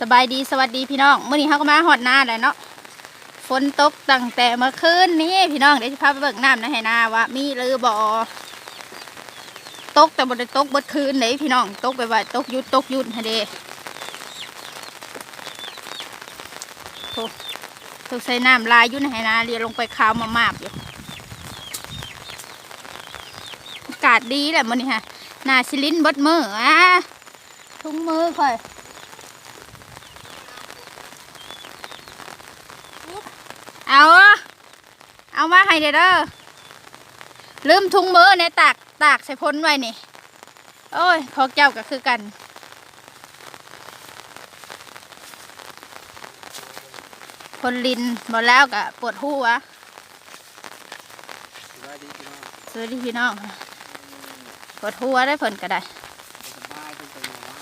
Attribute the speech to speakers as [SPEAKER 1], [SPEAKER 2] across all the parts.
[SPEAKER 1] สบายดีสวัสดีพี่น้องเมื่อนี้เขาก็มาหอดหน้าแล้วเนาะฝนตกตั้งแต่เมื่อคืนนี้พี่น้องเดี๋ยวจะพาไปเบิกน้ำนะให้นาว่ามีหรือบ่ตกแต่บ่ได้ตกเบิดคืนเลยพี่น้องตกไปว่าตกยุดตกยุดให้เด้โตกใส่น้ำลายยุ่นให้นาเรียลงไปขาวมามาบอยู่อากาศดีแหละมื่อนี้ฮะหนาซิลินเบดมืออะทุ่งมือค่อย เอา เอามาให้เด้อลืมถุงมือในตากตากใส่พ้นไว้นี่ โอ้ยพอกเจ้าก็คือกัน คนลินหมดแล้วก็ปวดหัว
[SPEAKER 2] สบายดีพี่น้อง
[SPEAKER 1] สวัสดีพี่น้องปวดหัวได้ผลก็ได้
[SPEAKER 2] สบายเป็นไปหมดแล้ว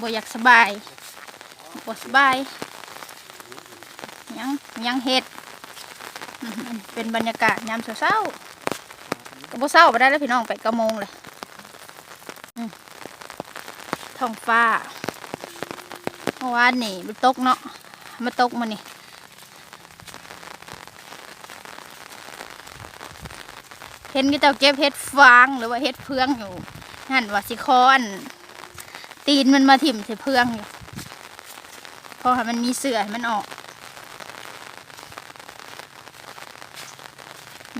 [SPEAKER 1] บ่อยากสบายบ่สบาย ยังยังเห็ด เป็นบรรยากาศยามเช้าๆก็บ่เช้าไปได้แล้วพี่น้องไปกระมงเลยท้องฟ้าเมื่อวานนี่มันตกเนาะมาตกมานี่เห็นก็เจ้าเก็บเห็ดฟางหรือว่าเห็ดเพืองอยู่นั่นว่าสิคอนตีนมันมาถิ่มใส่เพืองอยู่เพอให้มันมีเสือให้มันออก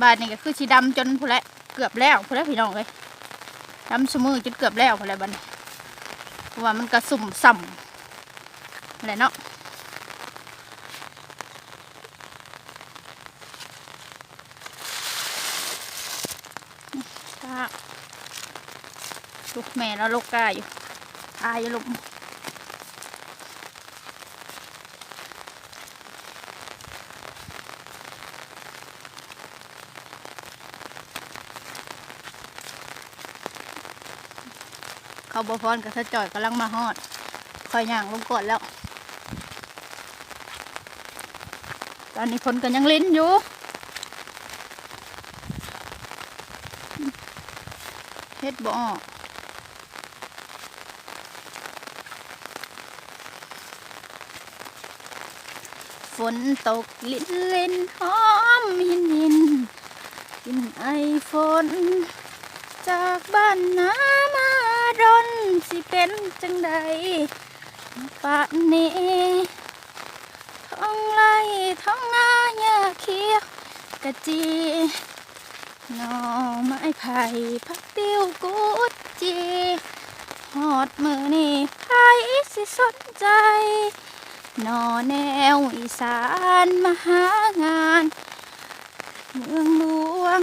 [SPEAKER 1] บาทนี่ก็คือสีดำจนพูนแหละเกือบแล้วพูนแหล้วพี่น้องเลยดำสมือจนเกือบแล้วพูนแหล้วบัดนเพราะว่ามันกระสุ่มส่ำอะไรเนาะลูกแม่แล้วลูกกาอยู่ตายอยู่ลูก เขาบอพรกับสะจ่อยกำลังมาฮอด คอยย่างลงกอนแล้ว ตอนนี้ฝนก็ยังลิ้นอยู่เฮ็ดบ่อฝนตกลินลินหอมหินหินกินไอฝนจากบ้านนามา ดนสิเป็นจังใดป่านนี้ท้องไร่ท้องนาหญ้าเขียวกะจีหน่อไม้ไผ่พักติ้วกุดจีหอดมือนี่ใครสิสนใจนอแนวอีสานมหางาน เมืองหลวง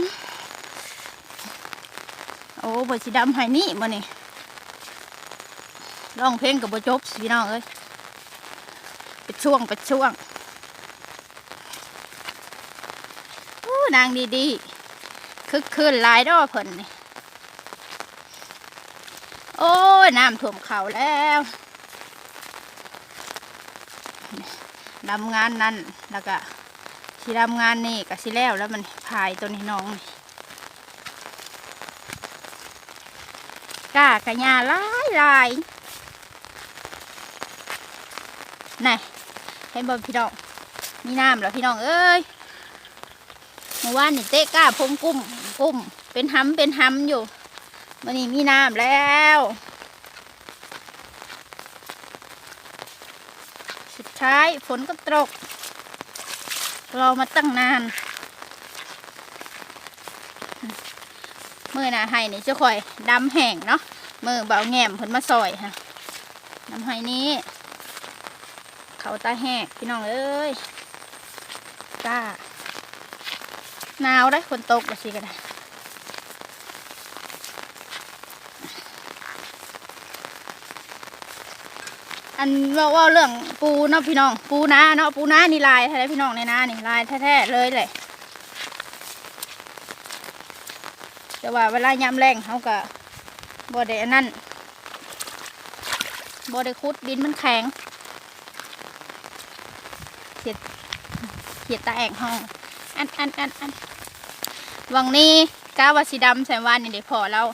[SPEAKER 1] โอ้บสีดำไห้นี่มานี่ ร้องเพลงกับบจบสิพี่น้องเอ้ยเป็นช่วงเป็นช่วงโอ้นางดีๆคึกคืนลายดอกเพิ่นนี่โอ้ยน้ำท่วมเขาแล้วดำงานนั้นแล้วก็สิดำงานนี่ก็สิแล้วแล้วมันพายตัวนี้น้องนี่กากระยาลายลาย นี่ให้บอพี่น้อง มีน้ำแล้วพี่น้องเอ้ยเมื่อวานนี่เตะก้าพงกุ้มกุ้ม เป็นห้ำเป็นห้ำอยู่วันนี้มีน้ำแล้วสุดท้ายฝนก็ตกรอมาตั้งนานมือหนาไห้นี่จะคอยดำแห้งเนาะมือเบาแง่มผลมาซอยค่ะดำไห้นี้ เขาตาแหกพี่น้องเอ้ยกล้าหนาวได้ฝนตกก็สิกันอันว่าเว่าเรื่องปูเนาะพี่น้อง ปูนาเนาะปูนานี่ลายแท้ๆพี่น้องในนานี่ลายแท้ๆเลยเลยแต่ว่าเวลายามแรงเขาก็บ่ได้อันนั้นบ่ได้คุดดินมันแข็ง เขียดเขียดตาแองห้องอันอันอันอันวังนี้ก้าวาสีดำแสงวานนี่เดี๋ยวพอแล้ว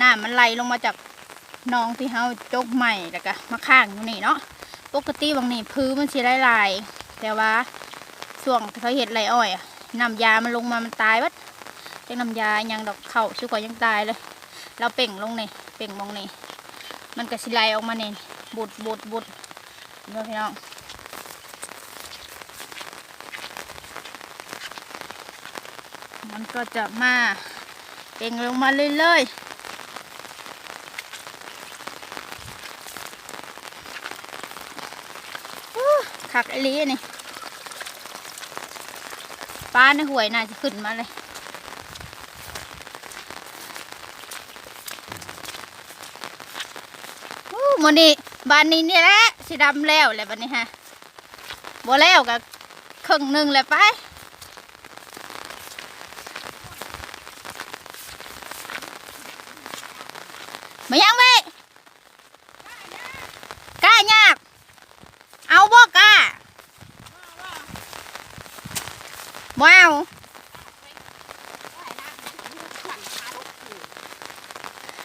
[SPEAKER 1] น้ำมันไหลลงมาจากหนองที่เฮาจกใหม่แล้วก็มาข้างอยู่นี่เนาะปกติบางนี่พื้นมันสิลายๆแต่ว่าช่วงเขาเห็ดไรอ้อยน้ำยามันลงมามันตายวัดจังน้ำยาอิหยังดอกเข่าชุกว่ายังตายเลย เราเป่งลงนี่เป่งมองนี่มันก็สิไหลออกมาเนี่ยบุดบุดบุดเนาะพี่น้อง มันก็จะมาเป่งลงมาเรื่อยๆคักไอลีนี่ปลาในห่วยน่าจะขึ้นมาเลยอู้มันนี่บ้านนี้นี่แหละสิดำแล้วแหละบ้านนี้ฮะบ่แล้วกับครึ่งหนึ่งแหล้วไป มายังเว้ยกล้ายาก เอาบ่กล้าบ่เอา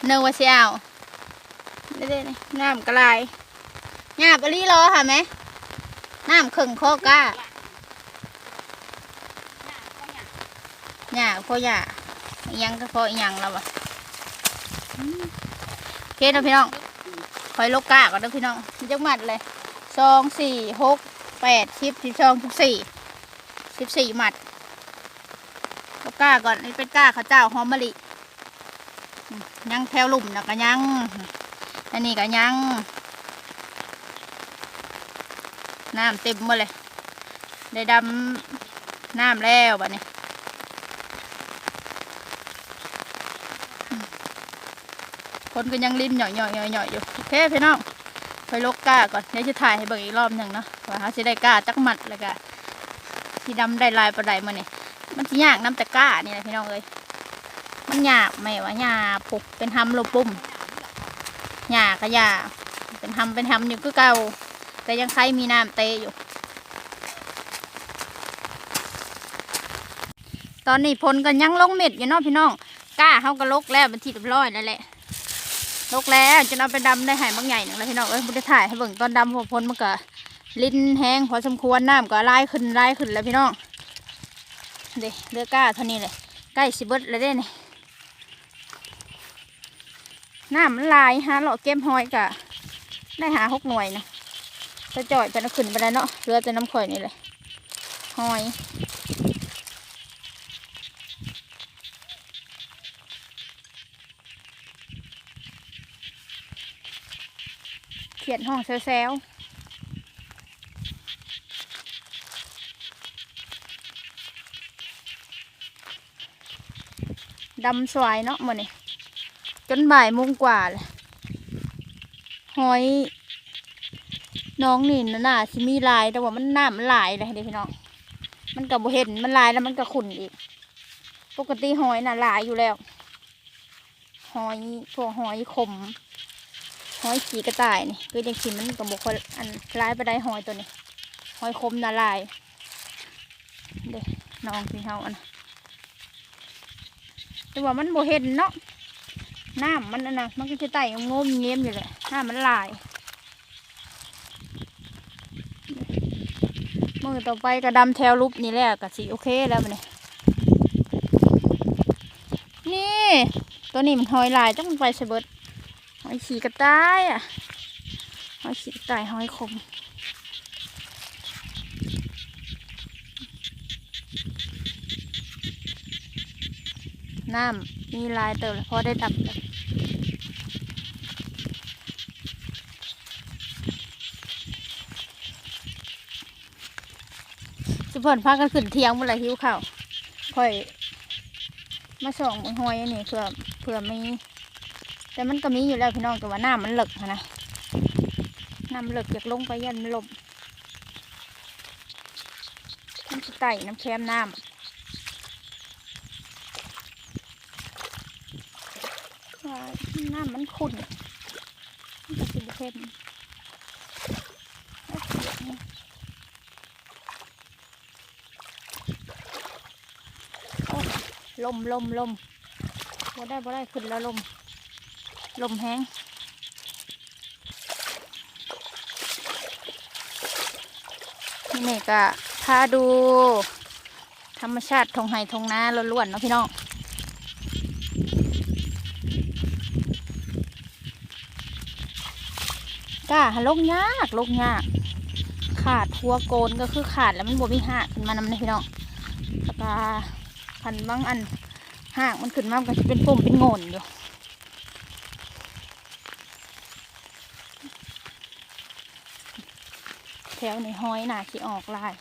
[SPEAKER 1] เนึกว่าสิเอาเด้ๆนี่น้ำกระไรหยาบอลีรอค่ะไหมน้ำขึงโคก้าหยาโคหยายังก็โคอิหยังแล้ววะอืมโอ เคเนะพี่น้องคอยลกกาก่อนเด้อพี่น้องมันจักมัดเลยสองสี่หกแปดสิบสิบสองสิบสี่สิบสี่หมัดลกกาก่อนนี่เป็นกาข้าวเจ้าหอมมะลิยังแถวลุ่มนะก็ยังอันนี้ก็ยังน้ำเต็มหมดเลย ได้ดำน้ำแล้วบัดนี้อืมค นก็ยังลิ้นหน่อยหน่อยหน่อยหน่อยอยู่โอเคพี่น้องไปลกก้าก่อนเดี๋ยวจะถ่ายให้เบิ่งอีกรอบหนึ่งเนาะว่าเขาสิได้ก้าจักหมัดแล้วก็ที่ดำได้ลายประไดมาเนี่ยมันสิยากน้ำแต่ก้านี่แหละพี่น้องเอ้ยมันหยาบไหมวะหยาบปุกเป็นทำโลปุ่มหญ้าก็หญ้าเป็นทำเป็นทำอยู่คือเก่า แต่ยังใครมีน้ำเตะอยู่ ตอนนี้พลกันยังลงเม็ดอยู่เนาะพี่น้องกล้าเขาก็ลกแล้วเป็นที่เรียบร้อยแล้วแหละ ลกแล้วจะเอาไปดำได้หายบางใหญ่หนึ่งแล้วพี่น้องเอ้ยบุได้ถ่ายให้เบิ่งตอนดำพอพลมันก็ลิ้นแห้งพอสมควรน้ำก็ไล่ขึ้นไล่ขึ้นแล้วพี่น้องเด็เลือกล้าเท่านี้เลยใกล้สิเบิดแล้วเด้นี่น้ำมันลายหาเลาะเก็มหอยกะได้หาหกหน่วยนะจะจ่อยไปนะขึ้นไปแล้วเนาะเรือจะน้ำข่อยนี่เลยหอย เขียนห้องแซวดำสวายเนาะหมดนี่จนบ่ายโมงกว่าเลยหอย น้องนี่นะน่าสิมีลายแต่ว่ามันน้ำมันลายเลยเด็กพี่น้องมันกับเห็นมันลายแล้วมันก็ขุ่นอีก ปกติหอยน่ะลายอยู่แล้ว หอยพวกหอยขม หอยขีกระต่ายนี่คือจังสิมันกับบุคคลอันลายไปได้หอยตัวนี้หอยคมน่ะลายเด็กน้องพี่เฮาอันะแต่ว่ามันโบเห็นเนาะน้ำมันน่ะนมันก็จะไต่งมเงี้ยมอยู่เลยน้ำมันลายมือต่อไปกระดำแถวรูปนี่แหละกะสีโอเคแล้วมันนี่นี่ ตัวนี้มันหอยลายจังไปใส่เบิด อยขี่กระต่ายอะหอยขี่กระต่ายหอยคมน้ำมีลายเติมพอได้ดับกันสุพรพากันขึ้นเทียงเมื่อไรหิวข้าวค่อย มาส่องหอยอันนี้เผื่อเผื่อมี แต่มันก็มีอยู่แล้วพี่น้องแต่ว่าน้ำมันหลึกนะน้ำหลึกอยากลงไปยันลมนจะไต่น้ำแคมน้ำน้ำมันขุ่นมันจะสิบเข้มแล้วเสียงนี่โอ้ลมลมลมบ่ได้บ่ได้ขึ้นแล้วลม ลมแห้งนี่ก็พาดู ธรรมชาติทงไห่ทงนาล้วนๆเนาะพี่น้องก้าลกยากลกยาก ขาดทัวโกนก็คือขาดแล้วมันบวมีหักขึ้นมานำเลยพี่น้องแล้วก็พันบางอันหักมันขึ้นมามันก็จะเป็นปุ่มเป็นโงนอยู่ ถวในห้อยหนาขี้ออกลาย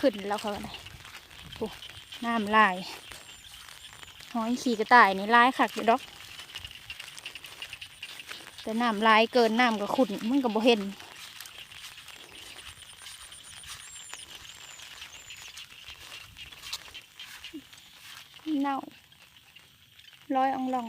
[SPEAKER 1] ขึ้นแล้วเขาอะไรโอ้น้ำลายหอยขี่กระต่ายนี่ลายขักอยู่ดอก แต่น้ำลายเกินน้ำก็ขุ่นมันก็บ่เห็น เน่าร้อยออง ล่อง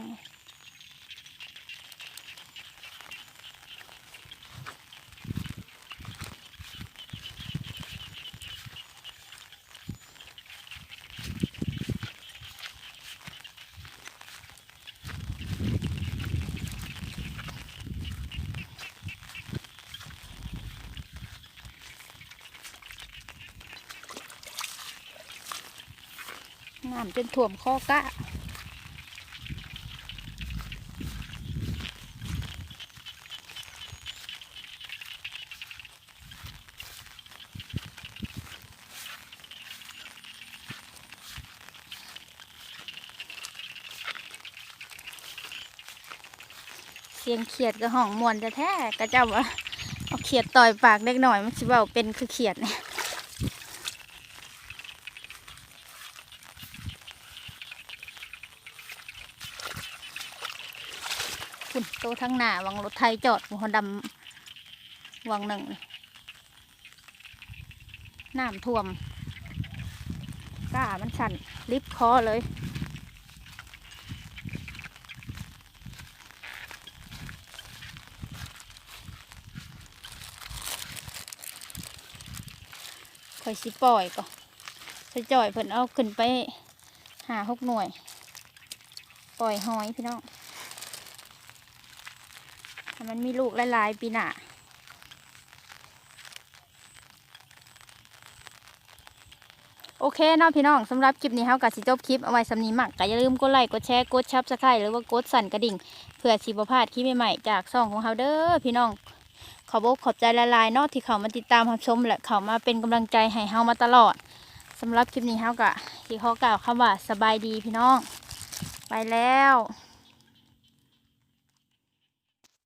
[SPEAKER 1] น้ำจนถ่วมข้อกะ สียงเขียดกับห้องมวนจะแท้กระเจ้าว่าเอาเขียดต่อยปากเล็กหน่อยมันสิเบาเป็นคือเขียดเนี่ยฝุ่นโตทั้งหน้าวังรถไทยจอดหัวดำวังหนึ่งนี่น้ำท่วมก้ามันสั่นลิฟคอเลย อยสิปล่อยก่อนไปจ่อยเพิ่นเอาขึ้นไปหาหกหน่วย ปล่อยหอยพี่น้องมันมีลูกหลายๆปีหน้าโอเคเนาะพี่น้องสำหรับคลิปนี้เฮากับสิจบคลิปเอาไว้สำนีมักก็อย่าลืมกดไลค์กดแชร์กดชับสไครต์หรือว่ากดสั่นกระดิ่ง เพื่อสิบพลาดคลิปใหม่ๆจากช่องของเฮาเด้อพี่น้อง ขอบอกขอบใจละลายเนาะที่เขามาติดตามรับชมและเขามาเป็นกำลังใจให้เฮามาตลอดสำหรับคลิปนี้เฮากะที่ขอกล่าวคำว่าสบายดีพี่น้อง ไปแล้ว